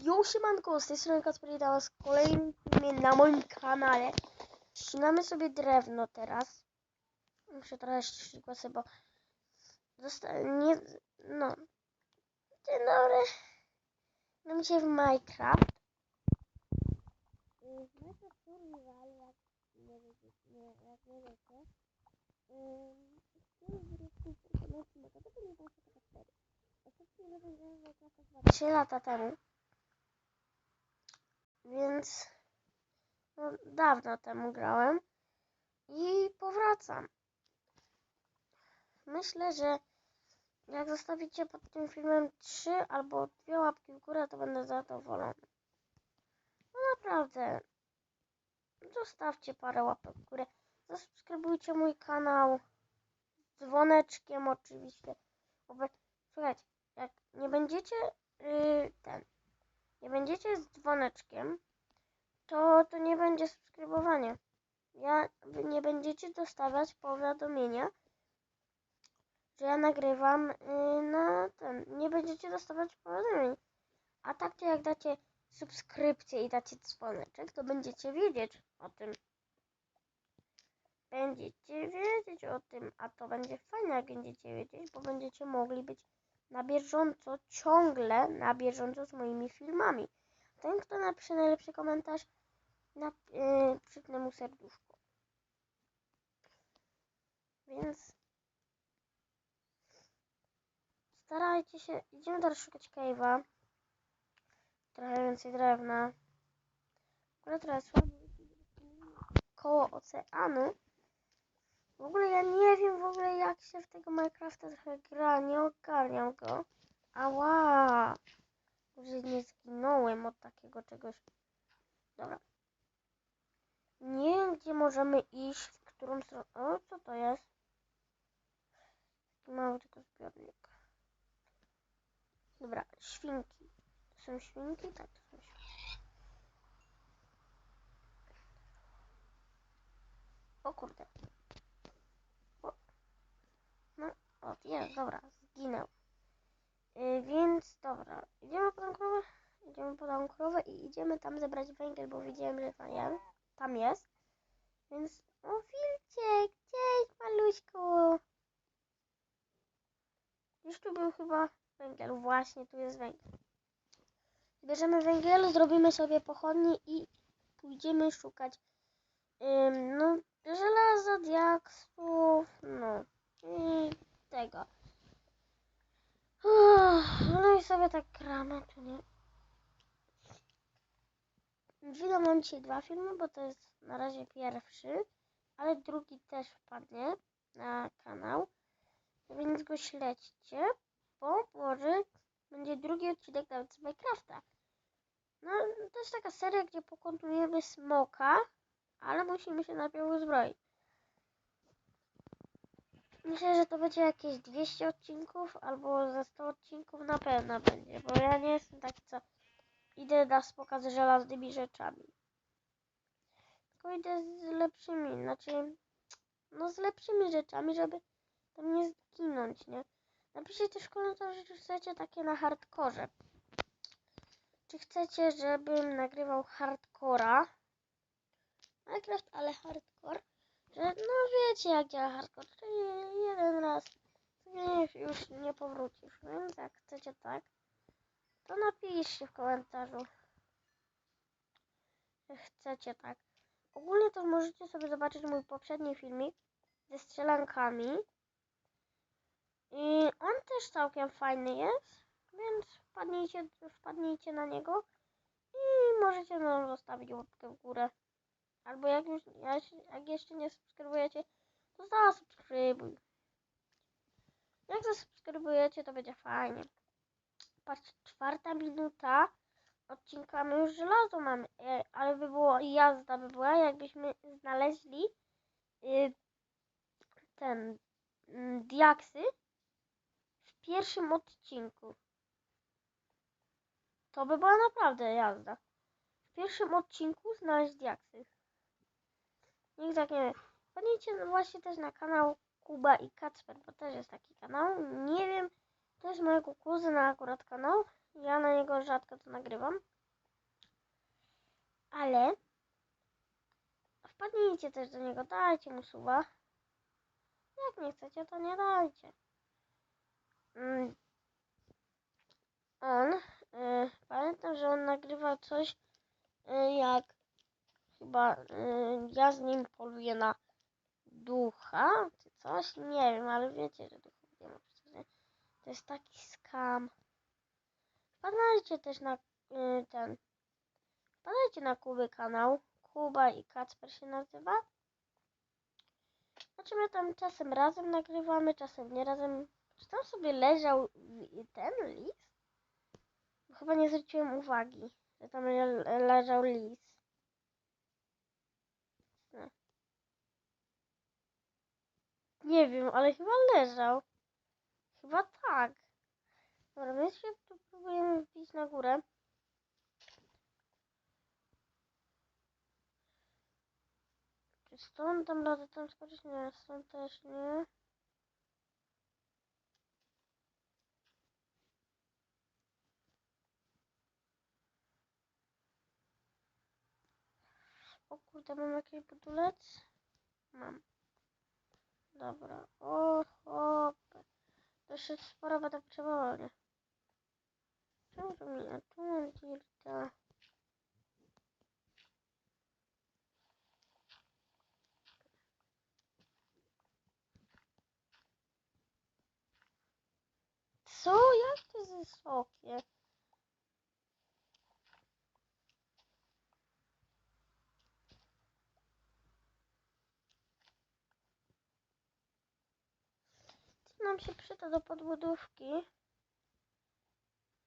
Jo, siemanko, z tej strony Kacper was w kolejnym filmie na moim kanale. Ścinamy sobie drewno teraz. Muszę trochę ściszyć głosy, bo dosta- nie, no. Dzień dobry. Mam dzisiaj w Minecraft. Y, W Minecraft jak nie jak nie nie była taka seria. Ostatnio rozwiązałem Minecrafta chyba 3 lata temu. Więc no, dawno temu grałem i powracam. Myślę, że jak zostawicie pod tym filmem trzy albo dwie łapki w górę, to będę zadowolony. No naprawdę. Zostawcie parę łapek w górę. Zasubskrybujcie mój kanał. Dzwoneczkiem oczywiście. Słuchajcie, jak nie będziecie yy, ten nie będziecie z dzwoneczkiem, to, to nie będzie subskrybowanie. Ja, wy nie będziecie dostawać powiadomienia, że ja nagrywam yy, na ten. Nie będziecie dostawać powiadomień. A tak to jak dacie subskrypcję i dacie dzwoneczek, to będziecie wiedzieć o tym. Będziecie wiedzieć o tym, a to będzie fajne, jak będziecie wiedzieć, bo będziecie mogli być na bieżąco, ciągle na bieżąco z moimi filmami. Ten, kto napisze najlepszy komentarz, na, yy, mu serduszko. Więc starajcie się. Idziemy teraz szukać cave'a. Trochę więcej drewna. Akurat trochę słabo. Koło oceanu. W ogóle ja nie wiem w ogóle jak się w tego Minecrafta trochę gra, nie ogarniam go. Ała! Może nie zginąłem od takiego czegoś. Dobra. Nie wiem gdzie możemy iść, w którą stronę. O, co to jest? Mały tylko zbiornik. Dobra, świnki. To są świnki? Tak, to są świnki. O kurde. O, jest, dobra, zginął. Yy, więc dobra, idziemy po tą krowę, idziemy po tą krowę i idziemy tam zebrać węgiel, bo widziałem, że tam jest. Tam jest. Więc, o Filciek, cześć maluśku. Już tu był chyba węgiel, właśnie tu jest węgiel. Zbierzemy węgiel, zrobimy sobie pochodnie i pójdziemy szukać ym, no, żelaza, diaksów, no tego. No i sobie tak gramy, tu nie. Widzę, mam dzisiaj dwa filmy, bo to jest na razie pierwszy, ale drugi też wpadnie na kanał, więc go śledźcie, bo może będzie drugi odcinek nawet z Minecrafta. No, to jest taka seria, gdzie pokonujemy smoka, ale musimy się najpierw uzbroić. Myślę, że to będzie jakieś 200 odcinków albo ze 100 odcinków na pewno będzie, bo ja nie jestem taki, co idę na spoka z żelaznymi rzeczami. Tylko idę z lepszymi, znaczy, no z lepszymi rzeczami, żeby tam nie zginąć, nie? Napiszcie też w komentarzu, czy chcecie takie na hardkorze. Czy chcecie, żebym nagrywał hardcora? Minecraft, ale hardcore no wiecie jak działa hardcore, czyli jeden raz. Nie, już nie powrócisz, więc jak chcecie tak, to napiszcie w komentarzu, chcecie tak. Ogólnie to możecie sobie zobaczyć mój poprzedni filmik ze strzelankami. I on też całkiem fajny jest, więc wpadnijcie, wpadnijcie na niego i możecie no, zostawić łapkę w górę. Albo jak, już, jak jeszcze nie subskrybujecie, to zasubskrybuj. Jak zasubskrybujecie, to będzie fajnie. Patrz, czwarta minuta odcinka, my już żelazo mamy, e, ale by było jazda by była, jakbyśmy znaleźli y, ten y, diaksy w pierwszym odcinku. To by była naprawdę jazda. W pierwszym odcinku znaleźć diaksy. Nikt tak nie wie. Wpadnijcie właśnie też na kanał Kuba i Kacper, bo też jest taki kanał. Nie wiem, to jest mojego kuzyna akurat kanał. Ja na niego rzadko to nagrywam. Ale wpadnijcie też do niego, dajcie mu suba. Jak nie chcecie, to nie dajcie. Mm. On, y, pamiętam, że on nagrywał coś y, jak chyba y, ja z nim poluję na ducha, czy coś, nie wiem, ale wiecie, że duchów nie ma przecież. To jest taki skam. Wpadajcie też na y, ten. Wpadajcie na Kuby kanał. Kuba i Kacper się nazywa. Znaczy my tam czasem razem nagrywamy, czasem nie razem. Czy tam sobie leżał ten lis? Chyba nie zwróciłem uwagi, że tam le leżał lis. Nie. Nie wiem, ale chyba leżał. Chyba tak. Dobra, my się tu próbujemy wbić na górę. Czy stąd tam radę tam skoczyć? Nie, stąd też nie. O kurde, mam jakiś budulec? Mam. Dobra. O, hopę. To się sporo będę potrzebował, nie? Czemu to mi? A tu mam dirta. Co? Jak to jest wysokie? Co się przyda do podbudówki?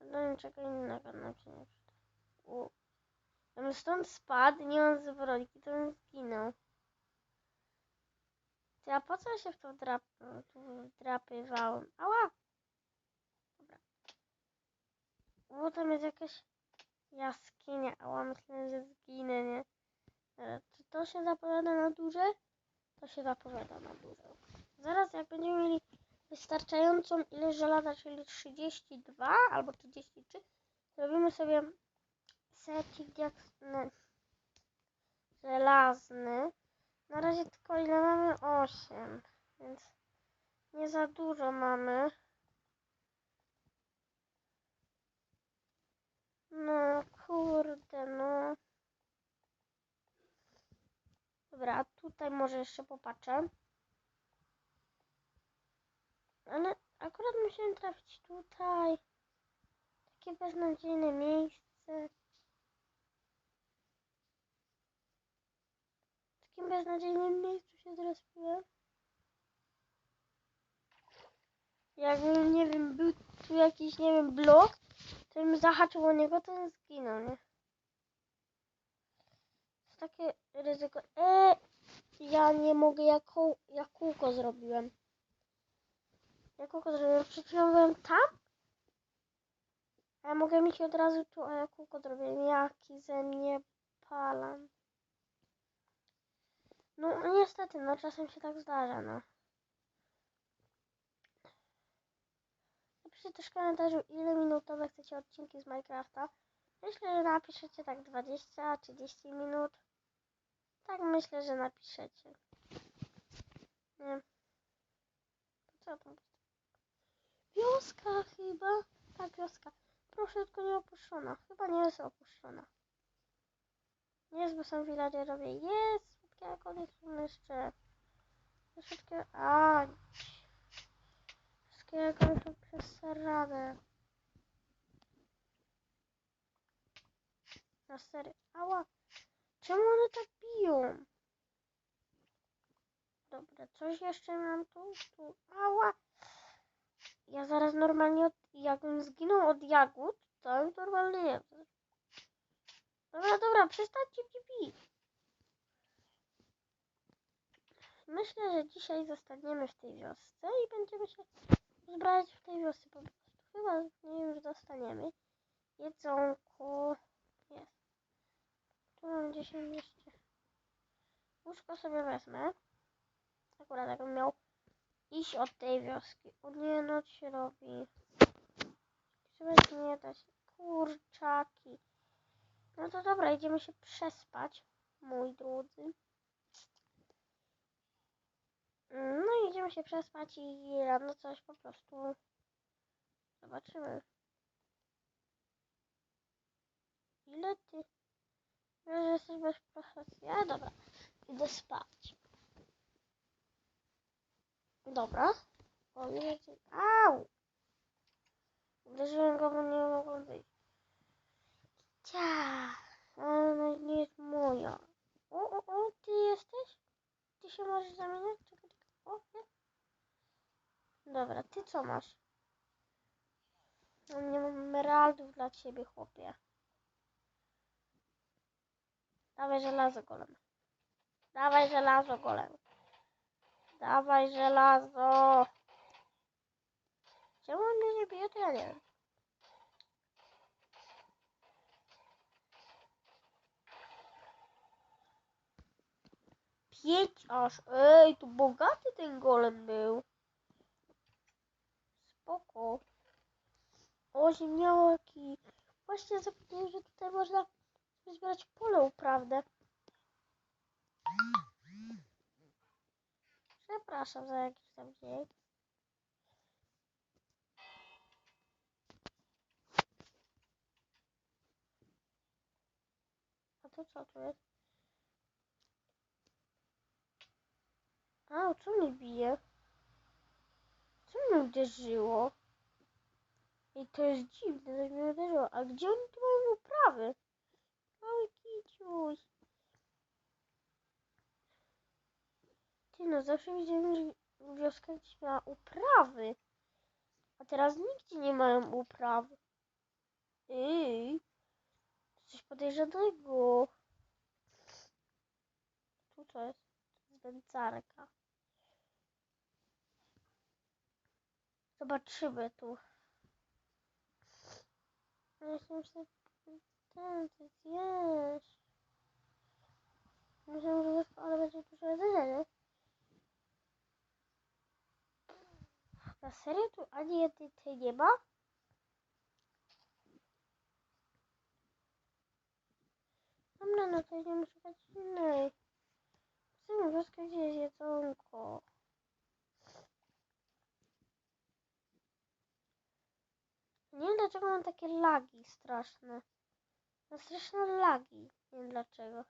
No niczego innego nam się nie przyda. U. Stąd spadł, nie mam zbrojki, to bym zginął. Ty, a po co się w to drap wdrapywałem? Ała! Dobra. Bo tam jest jakaś jaskinia. Ała, myślę, że zginę, nie? Czy to się zapowiada na duże? To się zapowiada na duże. Zaraz jak będziemy mieli wystarczającą ilość żelaza, czyli 32 albo 33, zrobimy sobie secik jak no, żelazny. Na razie tylko ile mamy? 8, więc nie za dużo mamy. No kurde, no. Dobra, tutaj może jeszcze popatrzę. Ale akurat musiałem trafić tutaj. Takie beznadziejne miejsce. W takim beznadziejnym miejscu się zrespiłem. Jakbym, nie wiem, był tu jakiś, nie wiem, blok, to bym zahaczył o niego, to bym zginął, nie? Takie ryzyko. E, ja nie mogę, jak, koł, jak kółko zrobiłem. Jak kółko zrobiłem? Przed chwilą byłem tam? A ja mogę mieć od razu tu, a ja kółko zrobiłem. Jaki ze mnie palan. No niestety, no czasem się tak zdarza, no. Napiszcie też w komentarzu, ile minutowe chcecie odcinki z Minecrafta. Myślę, że napiszecie tak 20-30 minut. Tak myślę, że napiszecie. Nie. Co? Wioska chyba. Tak, wioska. Proszę, tylko nie opuszczona. Chyba nie jest opuszczona. Nie jest, bo są villagerowie. Jest! Są jeszcze. Słodkie... A. Wszystkie agony są przesrane. Na serio. Ała. Czemu one tak biją? Dobra, coś jeszcze mam tu, tu. Ała. Ja zaraz normalnie, od, jakbym zginął od jagód, to bym normalnie nie. Dobra, dobra, przestańcie bić. Myślę, że dzisiaj zostaniemy w tej wiosce i będziemy się uzbrać w tej wiosce po prostu. Chyba w niej już zostaniemy. Jedzonko. Jest. Tu mam 10 jeszcze. Łóżko sobie wezmę. Akurat jakbym miał iść od tej wioski. O nie, noc się robi. Chyba nie da się. kurczaki. No to dobra, idziemy się przespać, moi drodzy. No idziemy się przespać i rano coś po prostu zobaczymy. Ile ty? No, że jesteś bez profesji. Dobra, idę spać. Dobra. O, nie ci... Au! Uderzyłem go, bo nie mogłem wyjść. Cia! No nie jest moja. O, o, o, ty jesteś? Ty się możesz zamieniać? Czekaj, czekaj. O, nie. Dobra, ty co masz? No, nie mam emeraldów dla ciebie, chłopie. Dawaj żelazo, golem. Dawaj żelazo, golem. Dawaj żelazo. Czemu on mnie nie bije, to. Pięć aż. Ej, tu bogaty ten golem był. Spoko. O, ziemniaki. Właśnie zapomniałem, że tutaj można zbierać pole uprawne. Przepraszam za jakiś tam dźwięk. A to co tu jest? A, co mnie bije? Co mnie uderzyło? I to jest dziwne, że mnie uderzyło. A gdzie oni tu mają uprawy? Mały kiciuś. Ty no, zawsze widziałem, że wioska gdzieś miała uprawy. A teraz nigdzie nie mają upraw. Ej, coś podejrzanego. Tu co jest? Zwęcarka. Zobaczymy tu. Myślę, że ten ty zjesz. Myślę, że ale będzie dużo jedzenia, nie? Na serio tu ani jednej tej nie ma? Dobra, no to idziemy szukać innej. Chcemy wioskę, gdzie jedzonko. Nie wiem dlaczego mam takie lagi straszne. Mam straszne lagi. Nie wiem dlaczego.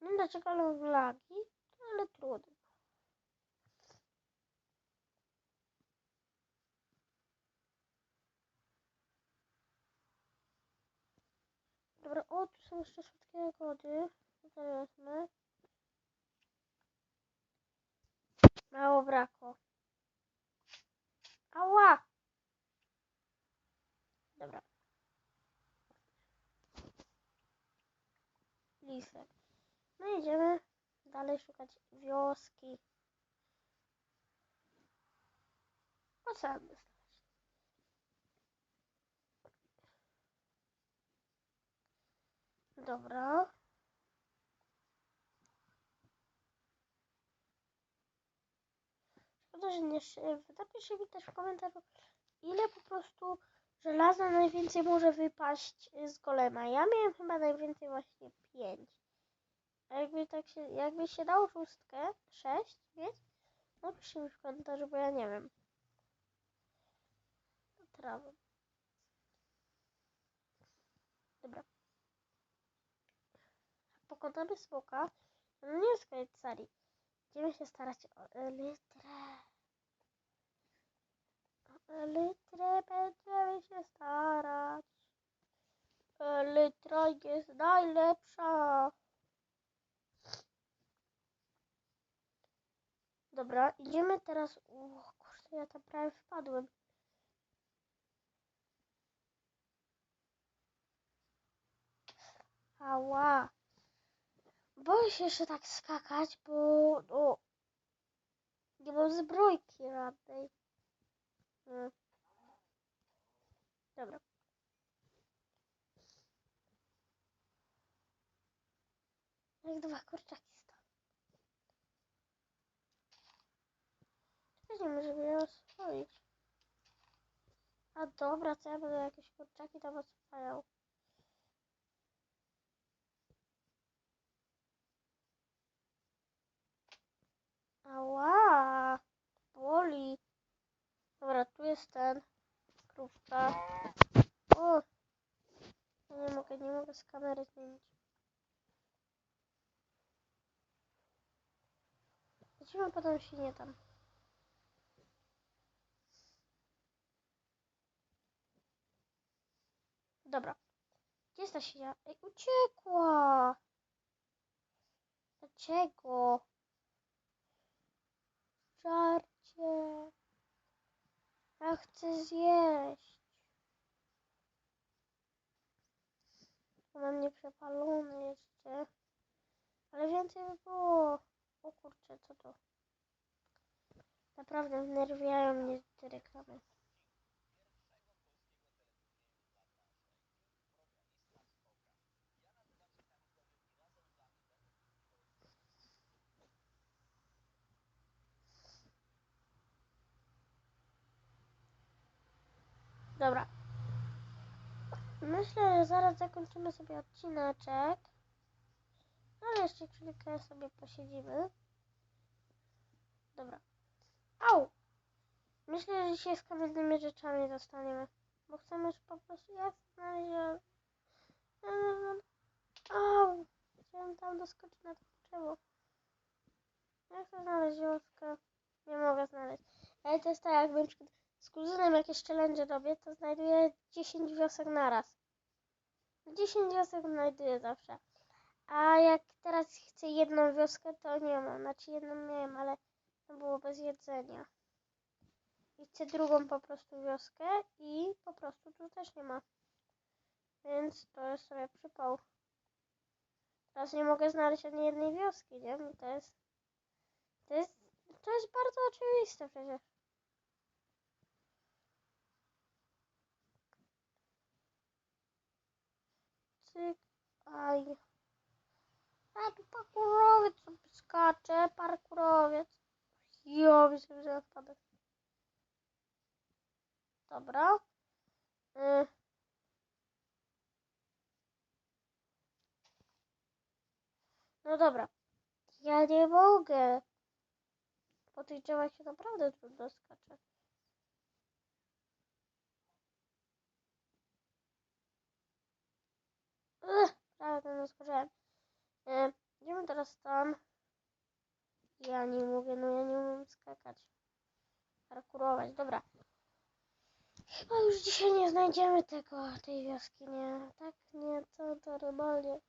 Nie wiem dlaczego ale lagi, ale trudno. Dobra, o, tu są jeszcze słodkie jagody. Wezmę? Mało brakło. Ała! Dobra. Lisek. No idziemy dalej szukać wioski. Oceany Dobra. Szkoda, że nie napiszcie mi też w komentarzu, ile po prostu żelaza najwięcej może wypaść z golema. Ja miałem chyba najwięcej właśnie 5. A jakby tak się, jakby się dało szóstkę, 6 mieć, napiszcie mi w komentarzu, bo ja nie wiem. Trawę. Dobra. Jak pokonamy smoka, no nie koniec serii. Będziemy się starać o elytrę. O elytrę będziemy się starać. Elytra jest najlepsza. Dobra, idziemy teraz. O kurde, ja tam prawie wpadłem. Ała. Boję się jeszcze tak skakać, bo no, nie mam zbrojki żadnej. Mm. Dobra. Jak dwa kurczaki stąd. Też nie może je oswoić. A dobra, co ja będę jakieś kurczaki tam odpalał. Ała, boli. Dobra, tu jest ten, krówka. O, nie mogę, nie mogę z kamery zmienić. Lecimy potem świnie tam. Dobra. Gdzie jest ta świnia? Ej, uciekła! Dlaczego? Żarcie. Ja chcę zjeść. Ona mnie przepalony jeszcze. Ale więcej by było. O kurczę, co to? Naprawdę wnerwiają mnie te reklamy. Dobra. Myślę, że zaraz zakończymy sobie odcineczek. Ale jeszcze chwilkę sobie posiedzimy. Dobra. Au! Myślę, że dzisiaj z kamiennymi rzeczami zostaniemy. Bo chcemy już po prostu jasne, że... Au! Chciałem tam doskoczyć na to drzewo. Ja chcę znaleźć wioskę. Nie mogę znaleźć. Ale to jest tak, jakby na przykład z kuzynem jakieś challenge robię, to znajduję 10 wiosek naraz. 10 wiosek znajduję zawsze. A jak teraz chcę jedną wioskę, to nie mam. Znaczy jedną miałem, ale to było bez jedzenia. I chcę drugą po prostu wioskę i po prostu tu też nie ma. Więc to jest sobie przypał. Teraz nie mogę znaleźć ani jednej wioski, nie? To jest... To jest... To jest bardzo oczywiste przecież. Cyk. Aj. A tu parkurowiec sobie skacze, parkurowiec. Jo, myślę, że wpadę. Dobra. Y. No dobra. Ja nie mogę. Po tych drzewach się naprawdę trudno skacze. Tam zaskoczyłem. E, idziemy teraz tam. Ja nie mówię, no ja nie umiem skakać. Parkurować, dobra. Chyba już dzisiaj nie znajdziemy tego, tej wioski, nie. Tak, nie, to, to normalnie.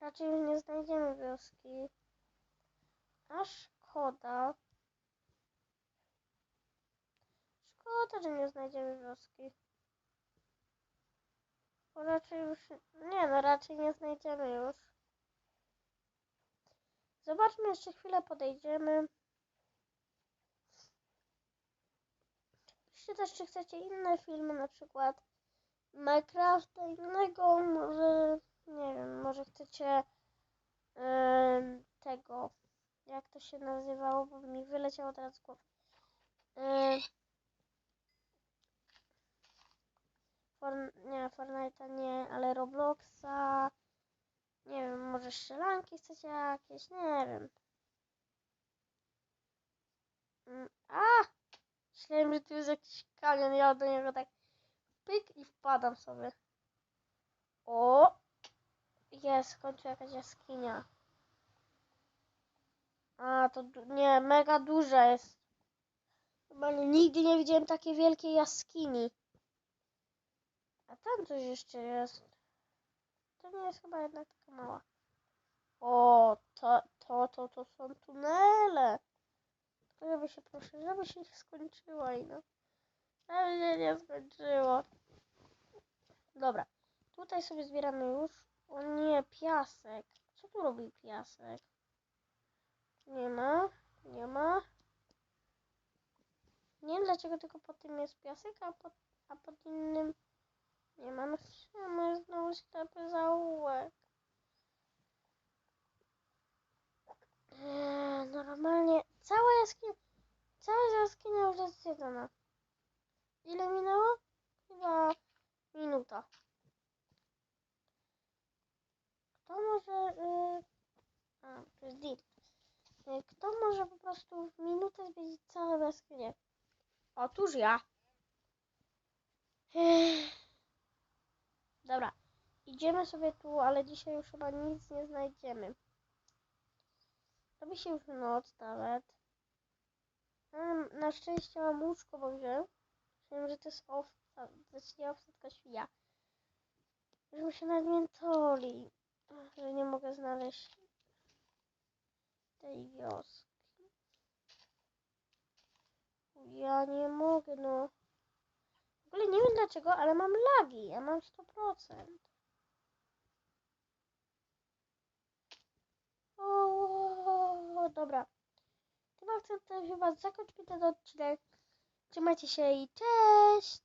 Raczej już nie znajdziemy wioski. A szkoda. Szkoda, że nie znajdziemy wioski. Bo raczej już... Nie no, raczej nie znajdziemy już. Zobaczmy, jeszcze chwilę podejdziemy. Piszcie też, czy chcecie inne filmy, na przykład Minecrafta innego, może... Nie wiem, może chcecie em, tego... Jak to się nazywało, bo mi wyleciało teraz z głowy. Em, Nie, Fortnite'a nie, ale Robloxa. Nie wiem, może strzelanki chcecie jakieś, nie wiem. Mm, A! Myślałem, że tu jest jakiś kamień, ja do niego tak pyk i wpadam sobie. O! Jest, w końcu jakaś jaskinia. A, to nie, mega duża jest. Chyba nigdy nie widziałem takiej wielkiej jaskini. A tam coś jeszcze jest. To nie jest chyba jednak taka mała. O, to, to, to, to są tunele. Żeby się, proszę, żeby się nie skończyło i no. Żeby się nie skończyło. Dobra. Tutaj sobie zbieramy już. O nie, piasek. Co tu robi piasek? Nie ma. Nie ma. Nie wiem dlaczego tylko pod tym jest piasek, a pod, a pod innym nie ma. No mamy znowu ślepy zaułek. Eee, Normalnie cała jaskinia, cała jaskinia już jest zjedzona. Ile minęło? Chyba minuta. Kto może... y, A, to jest deal. Y, Kto może po prostu w minutę zwiedzić całe jaskinie? Otóż ja. Ech. Dobra. Idziemy sobie tu, ale dzisiaj już chyba nic nie znajdziemy. Robi się już noc nawet. Em, Na szczęście mam łóżko, bo wziąłem. Myślałem, że to jest owca, nie owca, tylko świja. Żebym się nadmiętoli, że nie mogę znaleźć tej wioski. Ja nie mogę, no. W ogóle nie wiem dlaczego, ale mam lagi. Ja mam 100%. O, dobra. Chcę tutaj chyba zakończyć ten odcinek. Trzymajcie się i cześć!